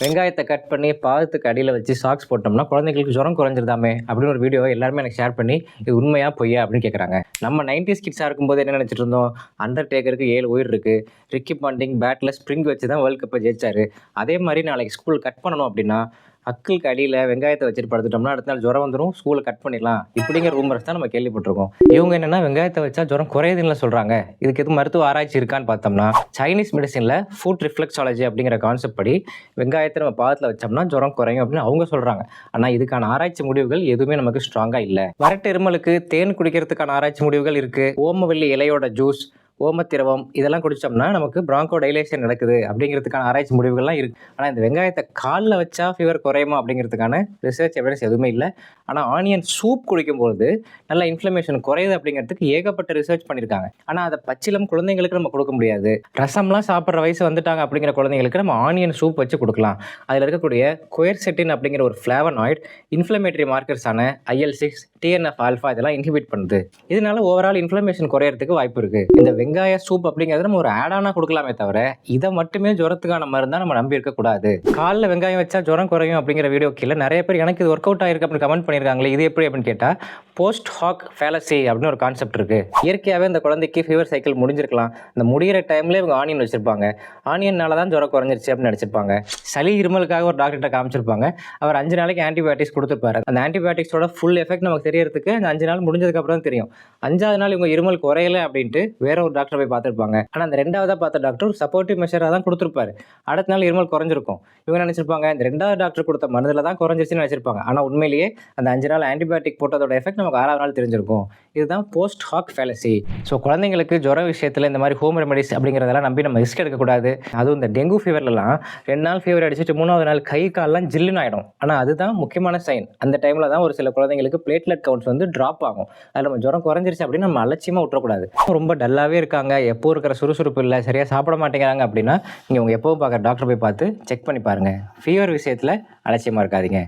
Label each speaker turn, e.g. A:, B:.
A: வெங்காயத்தை கட் பண்ணி பாதத்துக்கு அடியில் வச்சு சாக்ஸ் போட்டோம்னா குழந்தைங்களுக்கு ஜுரம் குறைஞ்சிருதாமே அப்படின்னு ஒரு வீடியோ எல்லாருமே எனக்கு ஷேர் பண்ணி இது உண்மையா பொய்யா அப்படின்னு கேட்குறாங்க நம்ம நைன்டிஸ் கிட்ஸாக இருக்கும்போது என்ன நினச்சிட்டு இருந்தோம்? அண்டர் டேக்கருக்கு ஏழு உயிர் இருக்கு. ரிக்கி பாண்டிங் பேட்டில் ஸ்ப்ரிங் வச்சு தான் வேர்ல்ட் கப்பை ஜெயிச்சாரு. அதே மாதிரி நாளைக்கு ஸ்கூல் கட் பண்ணணும் அப்படின்னா அக்களுக்கு அடியில் வெங்காயத்தை வச்சுட்டு படுத்துட்டோம்னா அடுத்த நாள் ஜுரம் வந்துடும் ஸ்கூலை கட் பண்ணிடலாம். இப்படிங்கிற ரூமர்ஸ் தான் நம்ம கேள்விப்பட்டிருக்கோம். இவங்க என்னென்னா வெங்காயத்தை வச்சா ஜுரம் குறையுதுன்னு சொல்கிறாங்க இதுக்கு எதுவும் மருத்துவ ஆராய்ச்சி இருக்கான்னு பார்த்தோம்னா சைனீஸ் மெடிசனில் ஃபுட் ரிஃப்ளெக்ஸாலஜி அப்படிங்கிற கான்செப்ட் படி வெங்காயத்தை நம்ம பாதத்தில் வச்சோம்னா ஜுரம் குறையும் அப்படின்னு அவங்க சொல்கிறாங்க ஆனால் இதுக்கான ஆராய்ச்சி முடிவுகள் எதுவுமே நமக்கு ஸ்ட்ராங்காக இல்லை. வரட்டு இருமலுக்கு தேன் குடிக்கிறதுக்கான ஆராய்ச்சி முடிவுகள் இருக்குது ஓமவல்லி இலையோட ஜூஸ் ஓமத்திரவம் இதெல்லாம் குடிச்சோம்னா நமக்கு பிராங்கோ டைலேஷன் நடக்குது அப்படிங்கிறதுக்கான ஆராய்ச்சி முடிவுகள்லாம் இருக்குது ஆனால் இந்த வெங்காயத்தை காலில் வச்சா ஃபீவர் குறையுமா அப்படிங்கிறதுக்கான ரிசர்ச் எவிடன்ஸ் எதுவுமே இல்லை. ஆனால் ஆனியன் சூப் குடிக்கும்போது நல்ல இன்ஃப்ளமேஷன் குறையுது அப்படிங்கிறதுக்கு ஏகப்பட்ட ரிசர்ச் பண்ணியிருக்காங்க ஆனால் அதை பச்சிலம் குழந்தைங்களுக்கு நம்ம கொடுக்க முடியாது. ரசம்லாம் சாப்பிட்ற வயசு வந்துட்டாங்க அப்படிங்கிற குழந்தைங்களுக்கு நம்ம ஆனியன் சூப் வச்சு கொடுக்கலாம். அதில் இருக்கக்கூடிய குயர்செட்டின் அப்படிங்கிற ஒரு ஃப்ளேவனாய்ட் இன்ஃப்ளமேட்டரி மார்க்கர்ஸான ஐஎல் சிக்ஸ் டிஎன்எஃப் ஆல்ஃபா இதெல்லாம் இன்ஹிபிட் பண்ணுது. இதனால ஓவரால் இன்ஃப்ளமேஷன் குறையறதுக்கு வாய்ப்பு இருக்குது இந்த வெங்காய சூப் அப்படிங்கிறது நம்ம ஒரு ஆடானா கொடுக்கலாமே தவிர இதை மட்டுமே ஜுரத்துக்கான மருந்தா நம்ம நம்பி இருக்கக்கூடாது. காலில் வெங்காயம் வச்சா ஜுரம் குறையும் அப்படிங்கிற வீடியோ கீழே நிறைய பேர் எனக்கு இது ஒர்க் அவுட் ஆயிருக்கு அப்படின்னு கமெண்ட் பண்ணியிருக்காங்களே இது எப்படி அப்படின்னு கேட்டால் போஸ்ட் ஹாக் ஃபேலசி அப்படின்னு ஒரு கான்செப்ட் இருக்கு. இயற்கையாகவே இந்த குழந்தைக்கு ஃபீவர் சைக்கிள் முடிஞ்சிருக்கலாம். இந்த முடிகிற டைம்ல இவங்க ஆனியன் வச்சிருப்பாங்க. ஆனியன்னால தான் ஜுரம் குறைஞ்சிருச்சு அப்படின்னு நினச்சிருப்பாங்க. சளி இருமலுக்காக ஒரு டாக்டர்கிட்ட காமிச்சிருப்பாங்க. அவர் அஞ்சு நாளைக்கு ஆன்டிபயோட்டிக்ஸ் கொடுத்துருப்பாரு அந்த ஆன்டிபயோட்டிக்ஸோட ஃபுல் எஃபெக்ட் நமக்கு தெரியறதுக்கு அந்த அஞ்சு நாள் முடிஞ்சதுக்கு அப்புறம் தான் தெரியும். அஞ்சாவது நாள் இவங்க இருமல் குறையல அப்படின்ட்டு வேற ஒரு டாக்டர் போய் பார்த்துருப்பாங்க. ஆனால் அந்த ரெண்டாவதாக பார்த்த டாக்டர் சப்போர்ட்டிவ் மெஷராக தான் கொடுத்துருப்பாரு. அடுத்த நாள் இருமல் குறைஞ்சிருக்கும். இவங்க நினச்சிருப்பாங்க? இந்த ரெண்டாவது டாக்டர் கொடுத்த மருந்தில் தான் குறைஞ்சிருச்சுன்னு நினச்சிருப்பாங்க. ஆனால் உண்மையிலேயே அந்த அஞ்சு நாள் ஆன்டிபயோட்டிக் போட்டதோட எஃபெக்ட் நமக்கு ஆறாவது நாள் தெரிஞ்சிருக்கும். இதுதான் போஸ்ட் ஹாக் ஃபேலசி ஸோ குழந்தைங்களுக்கு ஜுர விஷயத்தில் இந்த மாதிரி ஹோம் ரெமெடிஸ் அப்படிங்கிறதெல்லாம் நம்பி நம்ம ரிஸ்க் எடுக்கக்கூடாது. அதுவும் இந்த டெங்கு ஃபீவர்லலாம் ரெண்டு நாள் ஃபீவர் அடிச்சுட்டு மூணாவது நாள் கை கால்லாம் ஜில்லுன்னு ஆகிடும் ஆனால் அதுதான் முக்கியமான சைன் அந்த டைமில் தான் ஒரு சில குழந்தைங்களுக்கு பிளேட்லெட் கவுண்ட்ஸ் வந்து ட்ராப் ஆகும். அதில் நம்ம ஜுரம் குறைஞ்சிருச்சு அப்படின்னு நம்ம அலட்சியமாக விட்டுறக்கூடாது. ரொம்ப டல்லாகவே இருக்காங்க எப்போ இருக்கிற சுறுசுறுப்பு இல்லை சரியாக சாப்பிட மாட்டேங்கிறாங்க அப்படின்னா நீங்கள் உங்கள் எப்போவும் பார்க்குற டாக்டர் போய் பார்த்து செக் பண்ணி பாருங்கள் ஃபீவர் விஷயத்தில் அலட்சியமாக இருக்காதீங்க.